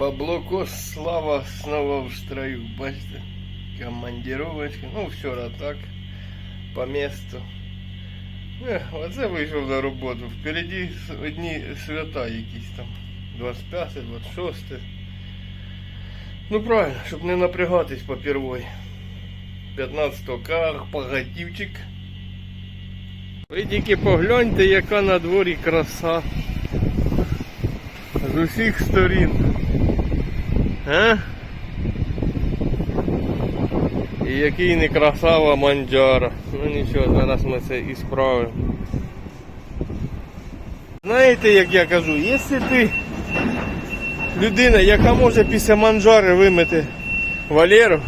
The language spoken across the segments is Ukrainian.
Баблоко, слава снова в строю. Бачите? Командировочка. Ну, вчора так. По месту. Ех, оце вийшов на роботу. Впереді с- одні свята якісь там. 25, 26. Ну правильно, щоб не напрягатись по первой. 15 кар, погатівчик. Ви тільки погляньте, яка на дворі краса. З усіх сторін. А? І який не красава манджара. Ну нічого, зараз ми це і справимо. Знаєте, як я кажу, якщо ти людина, яка може після манджари вимити Валеру,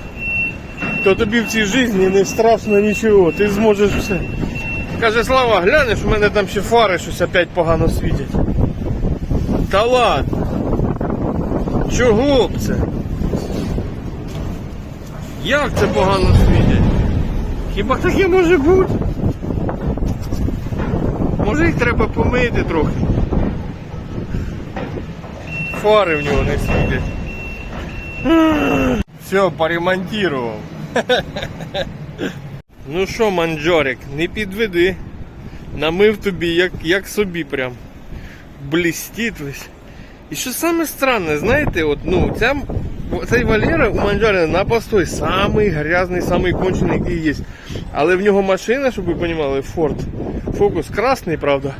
то тобі в цій житті не страшно нічого, ти зможеш все. Каже, Слава, глянеш, у мене там ще фари щось опять погано світять. Та ладно. Чого б це? Як це погано світять? Хіба таке може бути? Може їх треба помити трохи. Фари в нього не світять. Все, поремонтував. Ну що, манджорик, не підведи. Намив тобі, як, як собі прям. Блістить весь. І що саме странне, знаєте, от, ну, ця, цей Валера у Манджари на постой самий грязний, самий кончений, який є. Але в нього машина, щоб ви розуміли, Ford Focus красний, правда.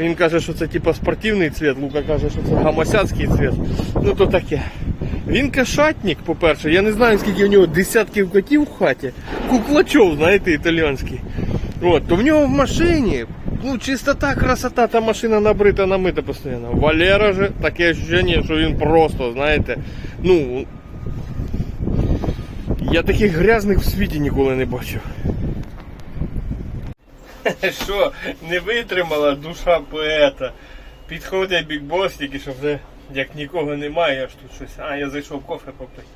Він каже, що це типа спортивний цвет, Лука каже, що це гамасяцький цвет. Ну то таке. Він кашатник, по-перше, я не знаю, скільки в нього десятків котів в хаті. Куклачов, знаєте, італіянський. От, то в нього в машині, ну, чистота, красота, та машина набрита, намита постійно. Валера же таке ощущення, що він просто, знаєте, ну. Я таких грязних в світі ніколи не бачив. Що, не витримала душа поета. Підходить бікбос, тільки що вже як нікого немає, я ж тут щось. А, я зайшов кофе попити.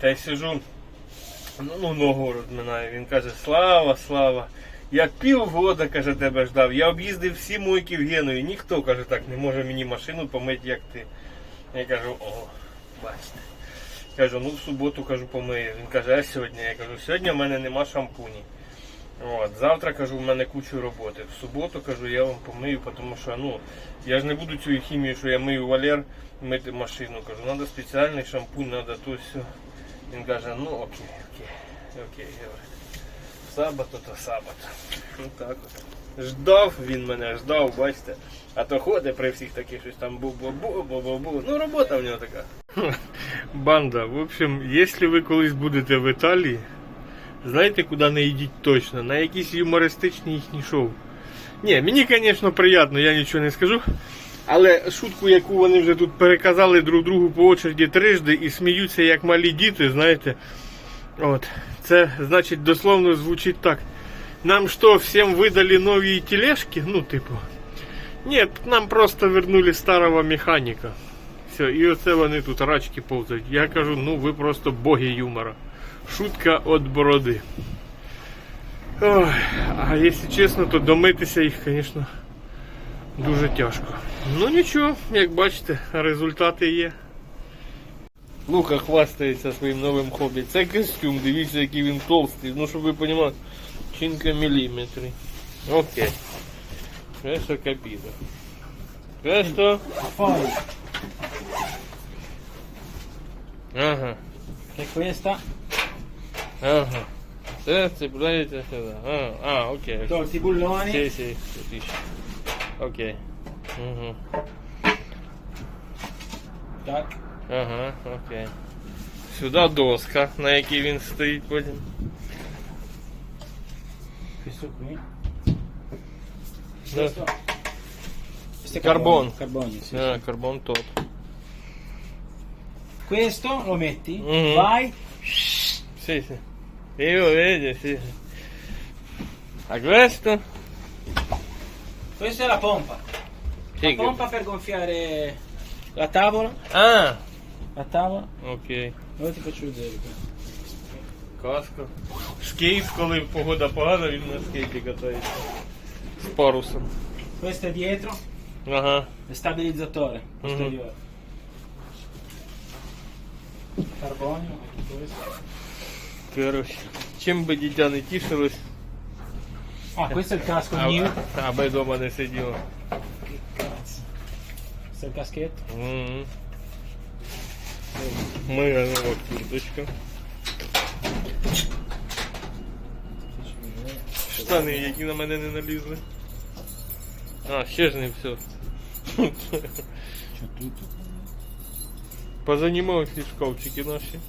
Та й сижу, ну, ну ногу розминаю. Він каже, слава, слава. Я півгода, каже, тебе ждав. Я об'їздив всі мойки в Генові. Ніхто, каже, так не може мені машину помити, як ти. Я кажу, о, бачите. Кажу, ну в суботу кажу, помию. Він каже, а сьогодні? Я кажу, сьогодні в мене нема шампуні. От, завтра кажу, в мене кучу роботи. В суботу кажу, я вам помию, тому що ну, я ж не буду цією хімією, що я мию валер, мити машину. Кажу, треба спеціальний шампунь, треба то все. Він каже, ну окей, окей, окей, Сабато то сабато. Ну так от. Ждав він мене, ждав, бачите. А то ходить при всіх таких щось там бу-бу-бу, бу-бу-бу. Ну робота в нього така. Банда, в общем, якщо ви колись будете в Італії, знаєте, куди не йдіть точно? На якісь юмористичні їхні шоу. Ні, мені, звісно, приємно, я нічого не скажу. Але шутку, яку вони вже тут переказали друг другу по очереді трижди і сміються як малі діти, знаєте. От. Це значить дословно звучить так. Нам що, всім видали нові тележки? Ну, типу. Ні, нам просто вернули старого механіка. Все, і оце вони тут рачки повзають. Я кажу, ну ви просто боги юмора. Шутка від бороди. Ой, а якщо чесно, то домитися їх, звісно, дуже тяжко. Ну нічого, як бачите, результати є. Лука хвастається своїм новим хобі. Це костюм, дивіться, який він толстий. Ну, щоб ви розуміли, чинка міліметри. Окей. Capito. Questo? Poi Ага. questa Ага. Це цепляється сюди. А, а, окей. tolti i bulloni Sì, sì, capisci. Ok. Угу. tac, Ага, окей. Сюди доска, на якій він стоїть потім. questo qui Да. questo questo è Carbon. carbonio sì. А, карбон топ. questo lo metti Mhm. vai Sì, sì. Io vedo, sì. A questo? questa è la pompa Sì, la che- pompa per gonfiare la tavola Ah, tavola окей. ti faccio vedere Каска. Скейт, коли погода погана, він на скейті катається. З парусом. questo è dietro Ага. stabilizzatore posteriore Carbonio, questo. Коротше, чим би дитя не тішилось, Ah, questo è il casco а- mio. аби вдома не сиділо. Cazzo. Questo è il caschetto. Мгм. Моя нова курточка. Штани, які на мене не налізли. А, ще ж не все. C'è tutto. Позанімав всі шкафчики наші.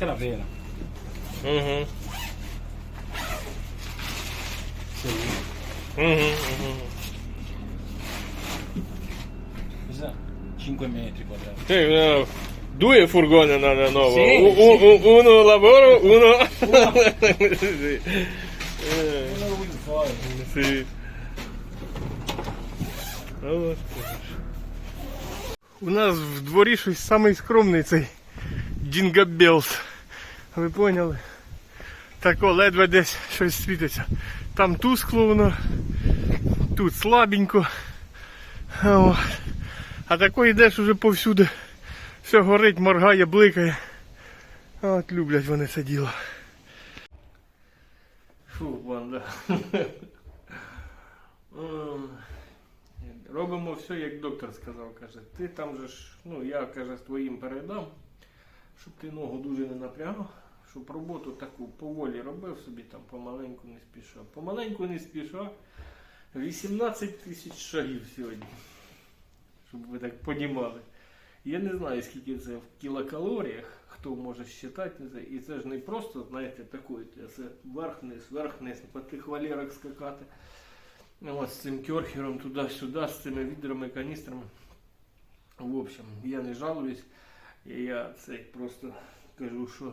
Ага. Questa è la vera. Угу. Sì. Угу. Угу. Questa 5 metri quadrati. Ти, е, Дує фургони надо нового. Sì, У- у- у- Uno lavoro, uno... Sì. Eh, Non lo vuoi fuori. sì. А от кажеш. У нас в дворі щось самий скромний цей Дінгабелс. Ви поняли? Тако ледве десь щось світиться. Там тускло воно, тут слабенько. А, а тако йдеш уже повсюди. Все горить, моргає, бликає. От люблять вони це діло. Фу, банда. Ем, Робимо все, як доктор сказав, каже. Ти там же ж, ну я каже, твоїм передам, щоб ти ногу дуже не напрягав, щоб роботу таку поволі робив собі там, помаленьку не спішав. Помаленьку не спішав. 18 тисяч шагів сьогодні. Щоб ви так понімали. Я не знаю, скільки це в кілокалоріях, хто може считати. І це ж не просто, знаєте, такої, це вверх-вниз, вверх-вниз, по тих валерах скакати. Ну, От з цим керхером туди-сюди, з цими відрами, каністрами. В общем, я не жалуюсь. Я це просто кажу, що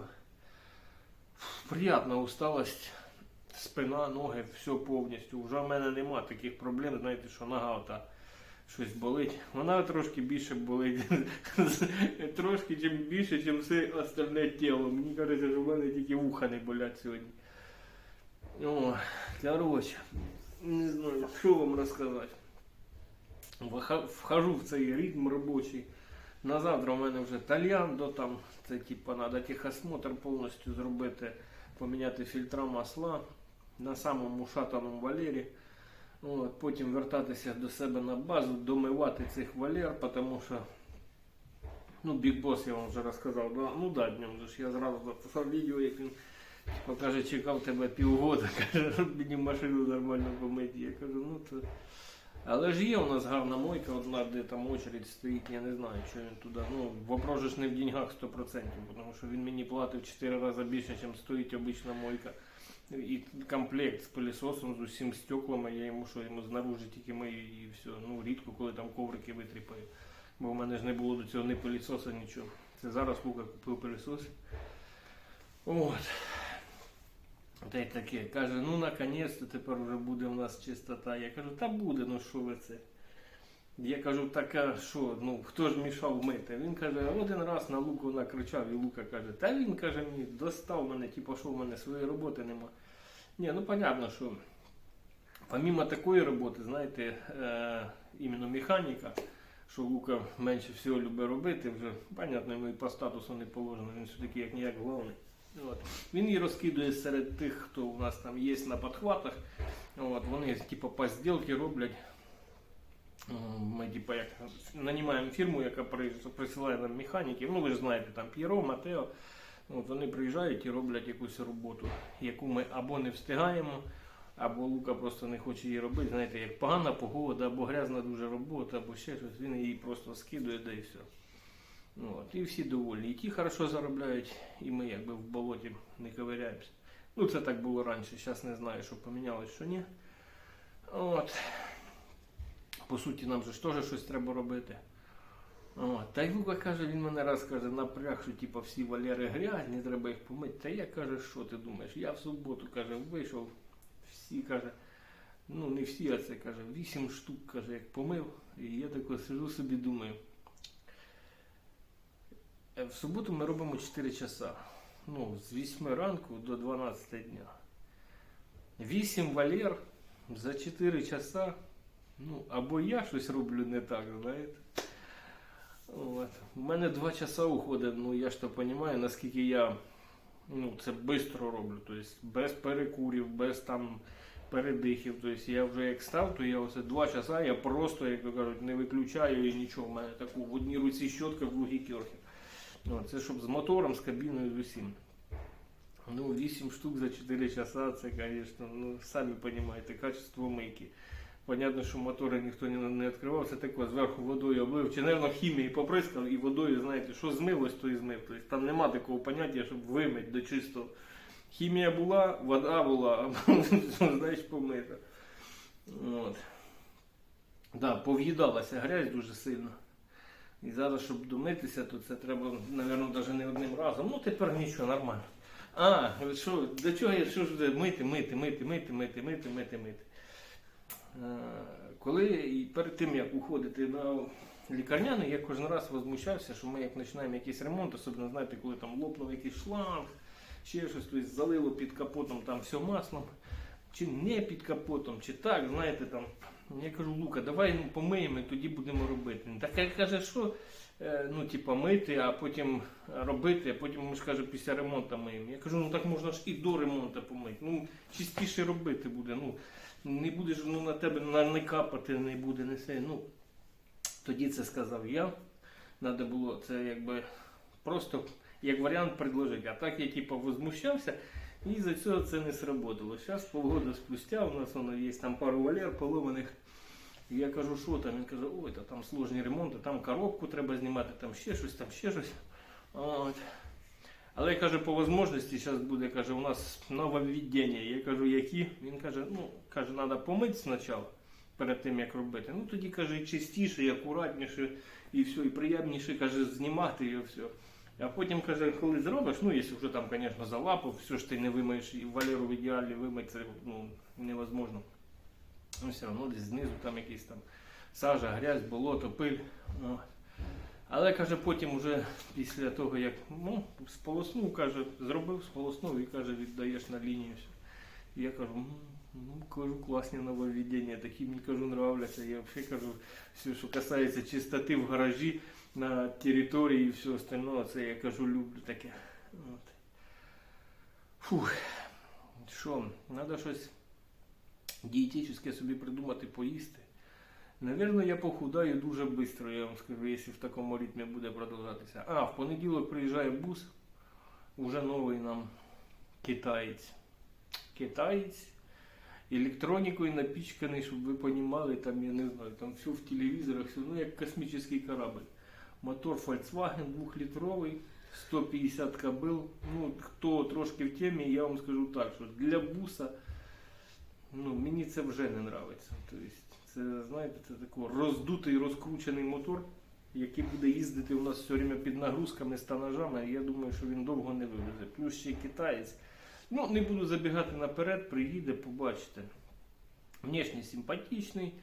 приятна усталость, спина, ноги, все повністю. Вже в мене нема таких проблем, знаєте, що нога ота щось болить. Вона трошки більше болить. трошки чим більше, ніж все остальне тіло. Мені кажеться, що в мене тільки вуха не болять сьогодні. О, короче, не знаю, що вам розказати. Вхожу в цей ритм робочий. На завтра у мене вже тальяндо там. Це типа треба техосмотр повністю зробити, поміняти фільтра масла на самому шатаному валері. От, потім вертатися до себе на базу, домивати цих валер, тому що ну, Boss я вам вже розказав. Да? Ну да, днем ж я зразу записав відео, як він типу, каже, чекав тебе півгода, каже, щоб мені машину нормально помити. Я кажу, ну то. Але ж є у нас гарна мойка, одна, де там очередь стоїть, я не знаю, що він туди. Ну, вопрос ж не в деньгах 100%, тому що він мені платив 4 рази більше, ніж стоїть обична мойка. І комплект з пилісосом, з усім стеклами, я йому що, йому знаружи тільки мию і все. Ну, рідко, коли там коврики витріпаю. Бо в мене ж не було до цього ні пилісоса, нічого. Це зараз Лука купив пилісос. От. Та й таке. Каже, ну наконець-то тепер вже буде в нас чистота. Я кажу, та буде, ну що ви це? Я кажу, так а що, ну хто ж мішав мити? Він каже, один раз на Луку накричав, і Лука каже, та він каже мені, достав мене, типу, що в мене своєї роботи нема. Ні, ну понятно, що помимо такої роботи, знаєте, е, іменно механіка, що Лука менше всього любить робити, вже, понятно, йому і по статусу не положено, він все-таки як ніяк головний. От. Він її розкидує серед тих, хто у нас там є на підхватах. От. Вони типу по роблять. Ми типу, як нанімаємо фірму, яка присилає нам механіків. Ну ви ж знаєте, там П'єро, Матео. От вони приїжджають і роблять якусь роботу, яку ми або не встигаємо, або Лука просто не хоче її робити. Знаєте, як погана погода, або грязна дуже робота, або ще щось, він її просто скидує, да і все. Ну, От, і всі довольні. І ті хорошо заробляють, і ми якби в болоті не ковиряємося. Ну, це так було раніше, зараз не знаю, що помінялось, що ні. От. По суті, нам же ж теж щось треба робити. От. Та й Лука каже, він мене раз каже, напряг, що типу, всі валери грязні, треба їх помити. Та я каже, що ти думаєш? Я в суботу каже, вийшов, всі каже, ну не всі, а це каже, вісім штук, каже, як помив. І я тако сижу собі думаю. Е, В суботу ми робимо 4 часа. Ну, з 8 ранку до 12 дня. 8 валер за 4 часа. Ну, або я щось роблю не так, знаєте. От. У мене 2 часа уходить, ну я ж то розумію, наскільки я ну, це швидко роблю. Тобто без перекурів, без там передихів. Тобто я вже як став, то я оце 2 часа, я просто, як то кажуть, не виключаю і нічого. У мене таку в одній руці щотка, в другій керхер. Ну, це щоб з мотором, з кабіною, з усім. Ну, 8 штук за 4 часа, це, звісно, ну, самі розумієте, качество мийки. Понятно, що мотори ніхто не, відкривав, це таке зверху водою облив. Чи, мабуть, хімії поприскав і водою, знаєте, що змилось, то і змив. Тобто там нема такого поняття, щоб вимити до чистого. Хімія була, вода була, а знаєш, помита. От. Да, пов'їдалася грязь дуже сильно. І зараз, щоб домитися, то це треба, мабуть, навіть не одним разом. Ну тепер нічого, нормально. А, що, до чого я що ж мити, мити, мити, мити, мити, мити, мити, мити. Коли і перед тим, як уходити на лікарняний, я кожен раз возмущався, що ми як починаємо якийсь ремонт, особливо знаєте, коли там лопнув якийсь шланг, ще щось, тобто залило під капотом там все маслом, чи не під капотом, чи так, знаєте, там. Я кажу, Лука, давай ну, помиємо і тоді будемо робити. Так я каже, що е, ну, типа, мити, а потім робити, а потім ж каже, після ремонту миємо. Я кажу, ну так можна ж і до ремонту помити. Ну, чистіше робити буде. Ну, не будеш ну, на тебе не капати, не буде, не все. Ну, тоді це сказав я. Надо було це якби просто як варіант предложити. А так я типу возмущався, і за цього це не сработало. Зараз полгода спустя у нас воно є там пару валер поломаних. І я кажу, що там? Він каже, ой, та там сложні ремонти, там коробку треба знімати, там ще щось, там ще щось. От. Але я кажу, по можливості зараз буде, каже, у нас нововведення. Я кажу, які? Він каже, ну, каже, треба помити спочатку, перед тим як робити. Ну тоді каже, чистіше, і акуратніше, і все, і приємніше, каже, знімати і все. А потім каже, коли зробиш, ну якщо вже там, звісно, залапав, все ж ти не вимиєш, і валеру в ідеалі вимити це ну, невозможно. Ну все одно десь знизу там якийсь там сажа, грязь, болото, пиль. От. Але каже, потім вже після того, як ну, сполоснув, каже, зробив, сполоснув і каже, віддаєш на лінію. І я кажу, ну кажу, класні нововведення, такі мені кажу, нравляться. Я взагалі кажу, все, що касається чистоти в гаражі, на території і все остальное, це я кажу, люблю таке. От. Фух. Що, треба щось дієтичне собі придумати, поїсти. Навірно, я похудаю дуже швидко, я вам скажу, якщо в такому ритмі буде продовжатися. А, в понеділок приїжджає бус, уже новий нам китаєць. Китаєць, електронікою напічканий, щоб ви розуміли, там, я не знаю, там все в телевізорах, все, ну як космічний корабль. Мотор Volkswagen 2-літровий, 150 кобил. Ну, хто трошки в темі, я вам скажу так, що для буса ну, мені це вже не подобається. Тобто, це, знаєте, це такий роздутий, розкручений мотор, який буде їздити у нас все время під нагрузками, з тонажами. Я думаю, що він довго не вивезе. Плюс ще китаєць. Ну, не буду забігати наперед, приїде, побачите. Внешне симпатичний.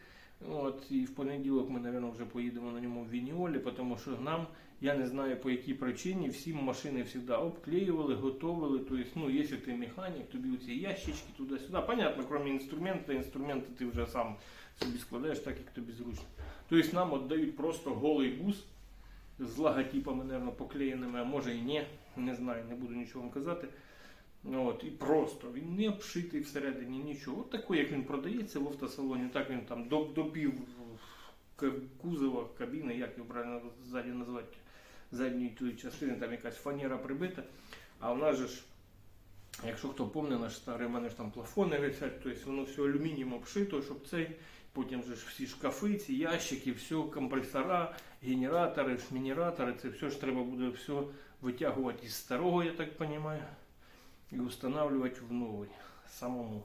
От, і в понеділок ми, мабуть, вже поїдемо на ньому в Вініолі, тому що нам, я не знаю по якій причині, всі машини завжди обклеювали, готовили. Тобто, ну, якщо ти механік, тобі оці ящички туди-сюди. Понятно, крім інструменту, інструменти ти вже сам собі складаєш так, як тобі зручно. Тобто нам віддають просто голий бус з логотипами, мабуть, поклеєними, а може і ні, не знаю, не буду нічого вам казати. От, і просто він не обшитий всередині нічого. От такий, як він продається в автосалоні, так він там до, допів кузова, кабіни, як його правильно ззаді назвати, задньої тої частини, там якась фанера прибита. А в нас же ж, якщо хто пам'ятає, наш старий, мене ж там плафони висять, тобто воно все алюмінієм обшито, щоб цей, потім же ж всі шкафи, ці ящики, все, компресора, генератори, шмінератори, це все ж треба буде все витягувати із старого, я так розумію і устанавливать в новий самому.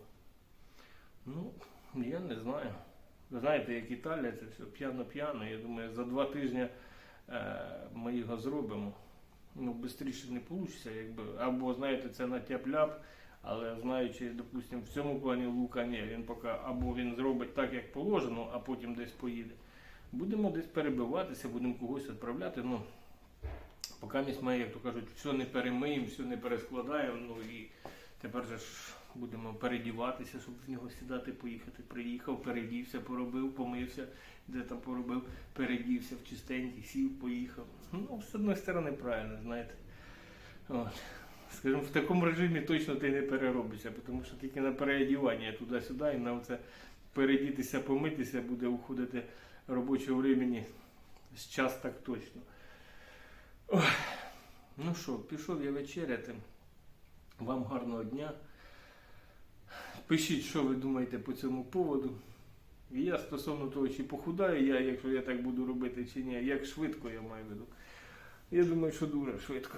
Ну, я не знаю. Ви знаєте, як Італія, це все п'яно-п'яно. Я думаю, за два тижні е, ми його зробимо. Ну, швидше не вийде, якби. Або, знаєте, це на тяп-ляп, але знаючи, допустимо, в цьому плані Лука, ні, він поки або він зробить так, як положено, а потім десь поїде. Будемо десь перебиватися, будемо когось відправляти. Ну, Поки ми, як то кажуть, все не перемиємо, все не перескладаємо. Ну і тепер же ж будемо передіватися, щоб в нього сідати, поїхати. Приїхав, передівся, поробив, помився, де там поробив, передівся в чистенький, сів, поїхав. Ну, з одної сторони, правильно, знаєте. От. Скажімо, в такому режимі точно ти не переробишся, тому що тільки на переодівання туди-сюди і на оце передітися, помитися буде уходити робочого времени з час так точно. Ой. Ну що, пішов я вечеряти. Вам гарного дня. Пишіть, що ви думаєте по цьому поводу. І я стосовно того, чи похудаю я, якщо я так буду робити, чи ні, як швидко я маю в виду. Я думаю, що дуже швидко.